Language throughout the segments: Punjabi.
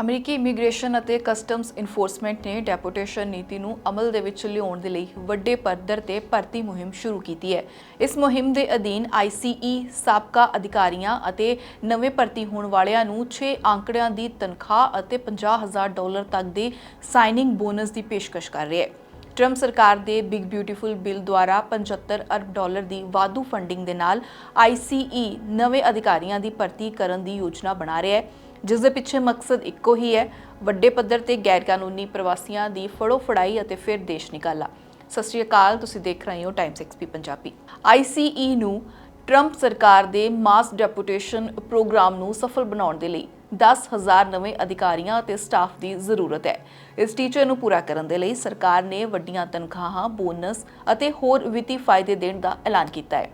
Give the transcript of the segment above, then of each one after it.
ਅਮਰੀਕੀ ਇਮੀਗ੍ਰੇਸ਼ਨ ਅਤੇ ਕਸਟਮਸ ਇਨਫੋਰਸਮੈਂਟ ਨੇ ਡੈਪੋਟੇਸ਼ਨ ਨੀਤੀ ਨੂੰ ਅਮਲ ਦੇ ਵਿੱਚ ਲਿਆਉਣ ਦੇ ਲਈ ਵੱਡੇ ਪੱਧਰ ਤੇ ਭਰਤੀ ਮੁਹਿੰਮ ਸ਼ੁਰੂ ਕੀਤੀ ਹੈ। ਇਸ ਮੁਹਿੰਮ ਦੇ ਅਧੀਨ ICE ਸਾਬਕਾ ਅਧਿਕਾਰੀਆਂ ਅਤੇ ਨਵੇਂ ਭਰਤੀ ਹੋਣ ਵਾਲਿਆਂ ਨੂੰ 6 ਅੰਕੜਿਆਂ ਦੀ ਤਨਖਾਹ ਅਤੇ 50000 ਡਾਲਰ ਤੱਕ ਦੀ ਸਾਈਨਿੰਗ ਬੋਨਸ ਦੀ ਪੇਸ਼ਕਸ਼ ਕਰ ਰਿਹਾ ਹੈ। ਟਰੰਪ ਸਰਕਾਰ ਦੇ ਬਿਗ ਬਿਊਟੀਫੁਲ ਬਿੱਲ ਦੁਆਰਾ 75 ਅਰਬ ਡਾਲਰ ਦੀ ਵਾਧੂ ਫੰਡਿੰਗ ਦੇ ਨਾਲ ICE ਨਵੇਂ ਅਧਿਕਾਰੀਆਂ ਦੀ ਭਰਤੀ ਕਰਨ ਦੀ ਯੋਜਨਾ ਬਣਾ ਰਿਹਾ ਹੈ। ਜਿਸ ਦੇ ਪਿੱਛੇ ਮਕਸਦ ਇੱਕੋ ਹੀ ਹੈ ਵੱਡੇ ਪੱਧਰ ਤੇ ਗੈਰ ਕਾਨੂੰਨੀ ਪ੍ਰਵਾਸੀਆਂ ਦੀ ਫੜੋ ਫੜਾਈ ਅਤੇ ਫਿਰ ਦੇਸ਼ ਨਿਕਾਲਾ। ਸਤਿ ਸ਼੍ਰੀ ਅਕਾਲ, ਤੁਸੀਂ ਦੇਖ ਰਹੇ ਹੋ ਟਾਈਮਸ ਐਕਸਪੀ ਪੰਜਾਬੀ। ICE ਨੂੰ ਟਰੰਪ ਸਰਕਾਰ ਦੇ ਮਾਸ ਡੈਪੂਟੇਸ਼ਨ ਪ੍ਰੋਗਰਾਮ ਨੂੰ ਸਫਲ ਬਣਾਉਣ ਦੇ ਲਈ 10000 ਨਵੇਂ ਅਧਿਕਾਰੀਆਂ ਅਤੇ ਸਟਾਫ ਦੀ ਜ਼ਰੂਰਤ ਹੈ। ਇਸ ਟੀਚਰ ਨੂੰ ਪੂਰਾ ਕਰਨ ਦੇ ਲਈ ਸਰਕਾਰ ਨੇ ਵੱਡੀਆਂ ਤਨਖਾਹਾਂ, ਬੋਨਸ ਅਤੇ ਹੋਰ ਵਿੱਤੀ ਫਾਇਦੇ ਦੇਣ ਦਾ ਐਲਾਨ ਕੀਤਾ ਹੈ।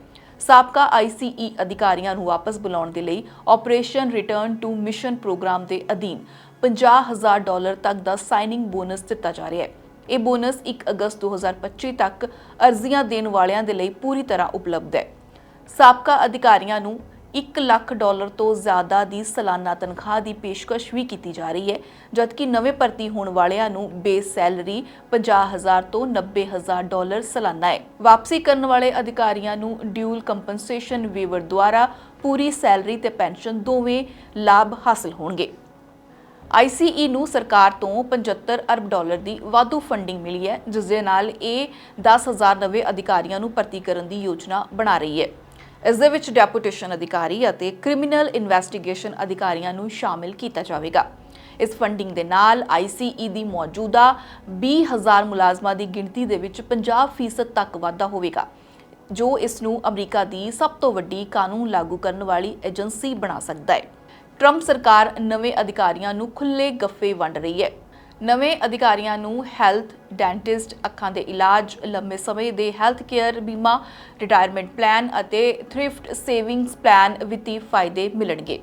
ਸਾਬਕਾ ICE ਅਧਿਕਾਰੀਆਂ ਨੂੰ ਵਾਪਸ ਬੁਲਾਉਣ ਦੇ ਲਈ operation return to mission program ਦੇ ਅਧੀਨ 50000 ਡਾਲਰ ਤੱਕ ਦਾ ਸਾਈਨਿੰਗ ਬੋਨਸ ਦਿੱਤਾ ਜਾ ਰਿਹਾ ਹੈ। ਇਹ ਬੋਨਸ 1 ਅਗਸਤ 2025 ਤੱਕ ਅਰਜ਼ੀਆਂ ਦੇਣ ਵਾਲਿਆਂ ਦੇ ਲਈ ਪੂਰੀ ਤਰ੍ਹਾਂ ਉਪਲਬਧ ਹੈ। ਸਾਬਕਾ ਅਧਿਕਾਰੀਆਂ ਨੂੰ 1 ਲੱਖ ਡਾਲਰ ਤੋਂ ਜ਼ਿਆਦਾ ਦੀ ਸਾਲਾਨਾ ਤਨਖਾਹ ਦੀ ਪੇਸ਼ਕਸ਼ ਵੀ ਕੀਤੀ ਜਾ ਰਹੀ ਹੈ, ਜਦਕਿ ਨਵੇਂ ਭਰਤੀ ਹੋਣ ਵਾਲਿਆਂ ਨੂੰ ਬੇਸ ਸੈਲਰੀ 50000 ਤੋਂ 90000 ਡਾਲਰ ਸਾਲਾਨਾ ਹੈ। ਵਾਪਸੀ ਕਰਨ ਵਾਲੇ ਅਧਿਕਾਰੀਆਂ ਨੂੰ ਡਿਊਲ ਕੰਪਨਸੇਸ਼ਨ ਵੇਵਰ ਦੁਆਰਾ ਪੂਰੀ ਸੈਲਰੀ ਤੇ ਪੈਨਸ਼ਨ ਦੋਵੇਂ ਲਾਭ ਹਾਸਲ ਹੋਣਗੇ। ICE ਨੂੰ ਸਰਕਾਰ ਤੋਂ 75 ਅਰਬ ਡਾਲਰ ਦੀ ਵਾਧੂ ਫੰਡਿੰਗ ਮਿਲੀ ਹੈ ਜਿਸ ਦੇ ਨਾਲ ਇਹ 10000 ਨਵੇਂ ਅਧਿਕਾਰੀਆਂ ਨੂੰ ਭਰਤੀ ਕਰਨ ਦੀ ਯੋਜਨਾ ਬਣਾ ਰਹੀ ਹੈ। ਇਸ ਦੇ ਵਿੱਚ ਡੈਪੂਟੇਸ਼ਨ ਅਧਿਕਾਰੀ ਅਤੇ ਕ੍ਰਿਮੀਨਲ ਇਨਵੈਸਟੀਗੇਸ਼ਨ ਅਧਿਕਾਰੀਆਂ ਨੂੰ ਸ਼ਾਮਿਲ ਕੀਤਾ ਜਾਵੇਗਾ। ਇਸ ਫੰਡਿੰਗ ਦੇ ਨਾਲ ICE ਦੀ ਮੌਜੂਦਾ 20000 ਮੁਲਾਜ਼ਮਾਂ ਦੀ ਗਿਣਤੀ ਦੇ ਵਿੱਚ 50% ਤੱਕ ਵਾਧਾ ਹੋਵੇਗਾ, ਜੋ ਇਸ ਨੂੰ ਅਮਰੀਕਾ ਦੀ ਸਭ ਤੋਂ ਵੱਡੀ ਕਾਨੂੰਨ ਲਾਗੂ ਕਰਨ ਵਾਲੀ ਏਜੰਸੀ ਬਣਾ ਸਕਦਾ ਹੈ। ਟਰੰਪ ਸਰਕਾਰ ਨਵੇਂ ਅਧਿਕਾਰੀਆਂ ਨੂੰ ਖੁੱਲੇ ਗੱਫੇ ਵੰਡ ਰਹੀ ਹੈ। ਨਵੇਂ ਅਧਿਕਾਰੀਆਂ ਨੂੰ ਹੈਲਥ ਡੈਂਟਿਸਟ ਅੱਖਾਂ ਦੇ ਇਲਾਜ, ਲੰਮੇ ਸਮੇਂ ਦੇ ਹੈਲਥ ਕੇਅਰ, ਬੀਮਾ ਰਿਟਾਇਰਮੈਂਟ ਪਲਾਨ ਅਤੇ ਥ੍ਰਿਫਟ ਸੇਵਿੰਗਸ ਪਲਾਨ ਵਿੱਤੀ ਫਾਇਦੇ ਮਿਲਣਗੇ।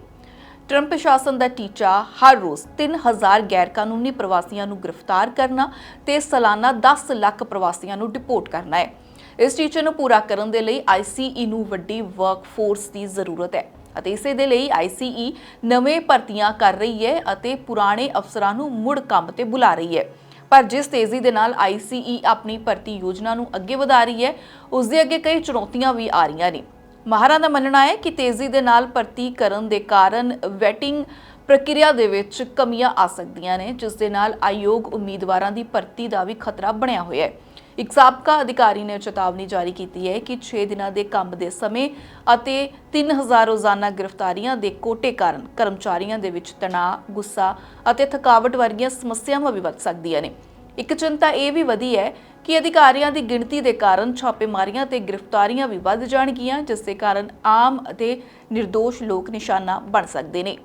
ਟਰੰਪ ਪ੍ਰਸ਼ਾਸਨ ਦਾ ਟੀਚਾ, ਹਰ ਰੋਜ਼ 3000 ਗੈਰਕਾਨੂੰਨੀ ਪ੍ਰਵਾਸੀਆਂ ਨੂੰ ਗ੍ਰਿਫਤਾਰ ਕਰਨਾ ਤੇ ਸਾਲਾਨਾ 10 ਲੱਖ ਪ੍ਰਵਾਸੀਆਂ ਨੂੰ ਡਿਪੋਰਟ ਕਰਨਾ ਹੈ। ਇਸ ਟੀਚੇ ਨੂੰ ਪੂਰਾ ਕਰਨ ਦੇ ਲਈ ICE ਨੂੰ ਵੱਡੀ ਵਰਕਫੋਰਸ ਦੀ ਜ਼ਰੂਰਤ ਹੈ। ਅਤੇ ਇਸੇ ਦੇ ਲਈ ICE ਨਵੇਂ ਭਰਤੀਆਂ ਕਰ ਰਹੀ ਹੈ ਅਤੇ ਪੁਰਾਣੇ ਅਫਸਰਾਂ ਨੂੰ ਮੁੜ ਕੰਮ ਤੇ ਬੁਲਾ ਰਹੀ ਹੈ। ਪਰ ਜਿਸ ਤੇਜ਼ੀ ਦੇ ਨਾਲ ICE ਆਪਣੀ ਭਰਤੀ ਯੋਜਨਾ ਨੂੰ ਅੱਗੇ ਵਧਾ ਰਹੀ ਹੈ, ਉਸ ਦੇ ਅੱਗੇ ਕਈ ਚੁਣੌਤੀਆਂ ਵੀ ਆ ਰਹੀਆਂ ਨੇ। ਮਾਹਰਾਂ ਦਾ ਮੰਨਣਾ ਹੈ ਕਿ ਤੇਜ਼ੀ ਦੇ ਨਾਲ ਭਰਤੀ ਕਰਨ ਦੇ ਕਾਰਨ ਵੈਟਿੰਗ ਪ੍ਰਕਿਰਿਆ ਦੇ ਵਿੱਚ ਕਮੀਆਂ ਆ ਸਕਦੀਆਂ ਨੇ ਜਿਸ ਦੇ ਨਾਲ ਆਯੋਗ ਉਮੀਦਵਾਰਾਂ ਦੀ ਭਰਤੀ ਦਾ ਵੀ ਖਤਰਾ ਬਣਿਆ ਹੋਇਆ ਹੈ। ਇੱਕ ਸਾਬਕਾ ਅਧਿਕਾਰੀ ਨੇ ਚੇਤਾਵਨੀ ਜਾਰੀ ਕੀਤੀ ਹੈ ਕਿ 6 ਦਿਨਾਂ ਦੇ ਕੰਮ ਦੇ ਸਮੇਂ ਅਤੇ 3000 ਰੋਜ਼ਾਨਾ ਗ੍ਰਿਫਤਾਰੀਆਂ ਦੇ ਕੋਟੇ ਕਾਰਨ ਕਰਮਚਾਰੀਆਂ ਦੇ ਵਿੱਚ ਤਣਾਅ, ਗੁੱਸਾ ਅਤੇ ਥਕਾਵਟ ਵਰਗੀਆਂ ਸਮੱਸਿਆਵਾਂ ਵੀ ਵੱਧ ਸਕਦੀਆਂ ਨੇ। ਇੱਕ ਚਿੰਤਾ ਇਹ ਵੀ ਵਧੀ ਹੈ ਕਿ ਅਧਿਕਾਰੀਆਂ ਦੀ ਗਿਣਤੀ ਦੇ ਕਾਰਨ ਛਾਪੇਮਾਰੀਆਂ ਤੇ ਗ੍ਰਿਫਤਾਰੀਆਂ ਵੀ ਵੱਧ ਜਾਣਗੀਆਂ ਜਿਸ ਦੇ ਕਾਰਨ ਆਮ ਅਤੇ નિર્ਦੋਸ਼ ਲੋਕ ਨਿਸ਼ਾਨਾ ਬਣ ਸਕਦੇ ਨੇ।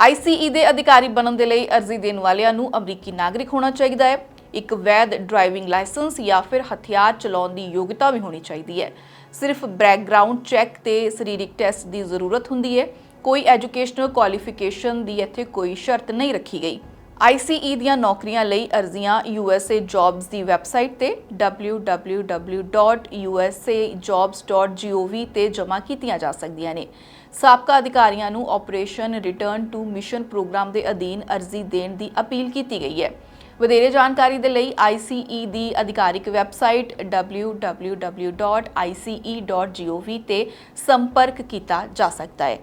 ICE ਦੇ ਅਧਿਕਾਰੀ ਬਣਨ ਦੇ ਲਈ ਅਰਜ਼ੀ ਦੇਣ ਵਾਲਿਆਂ ਨੂੰ ਅਮਰੀਕੀ ਨਾਗਰਿਕ ਹੋਣਾ ਚਾਹੀਦਾ ਹੈ। ਇੱਕ ਵੈਧ ਡਰਾਈਵਿੰਗ ਲਾਇਸੈਂਸ ਜਾਂ ਫਿਰ ਹਥਿਆਰ ਚਲਾਉਣ ਦੀ ਯੋਗਤਾ ਵੀ ਹੋਣੀ ਚਾਹੀਦੀ ਹੈ। ਸਿਰਫ ਬੈਕਗ੍ਰਾਉਂਡ ਚੈੱਕ ਤੇ ਸਰੀਰਕ ਟੈਸਟ ਦੀ ਜ਼ਰੂਰਤ ਹੁੰਦੀ ਹੈ। ਕੋਈ ਐਜੂਕੇਸ਼ਨਲ ਕੁਆਲੀਫਿਕੇਸ਼ਨ ਦੀ ਇੱਥੇ ਕੋਈ ਸ਼ਰਤ ਨਹੀਂ ਰੱਖੀ ਗਈ। ICE ਦੀਆਂ ਨੌਕਰੀਆਂ ਲਈ ਅਰਜ਼ੀਆਂ USA Jobs ਦੀ ਵੈਬਸਾਈਟ ਤੇ www.usajobs.gov ਤੇ ਜਮ੍ਹਾਂ ਕੀਤੀਆਂ ਜਾ ਸਕਦੀਆਂ ਨੇ। ਸਾਬਕਾ ਅਧਿਕਾਰੀਆਂ ਨੂੰ operation return to mission program ਦੇ ਅਧੀਨ ਅਰਜ਼ੀ ਦੇਣ ਦੀ ਅਪੀਲ ਕੀਤੀ ਗਈ ਹੈ। ਵਧੇਰੇ ਜਾਣਕਾਰੀ ਦੇ ਲਈ ICE ਦੀ ਅਧਿਕਾਰਿਕ ਵੈਬਸਾਈਟ www.ice.gov ਤੇ ਸੰਪਰਕ ਕੀਤਾ ਜਾ ਸਕਦਾ ਹੈ।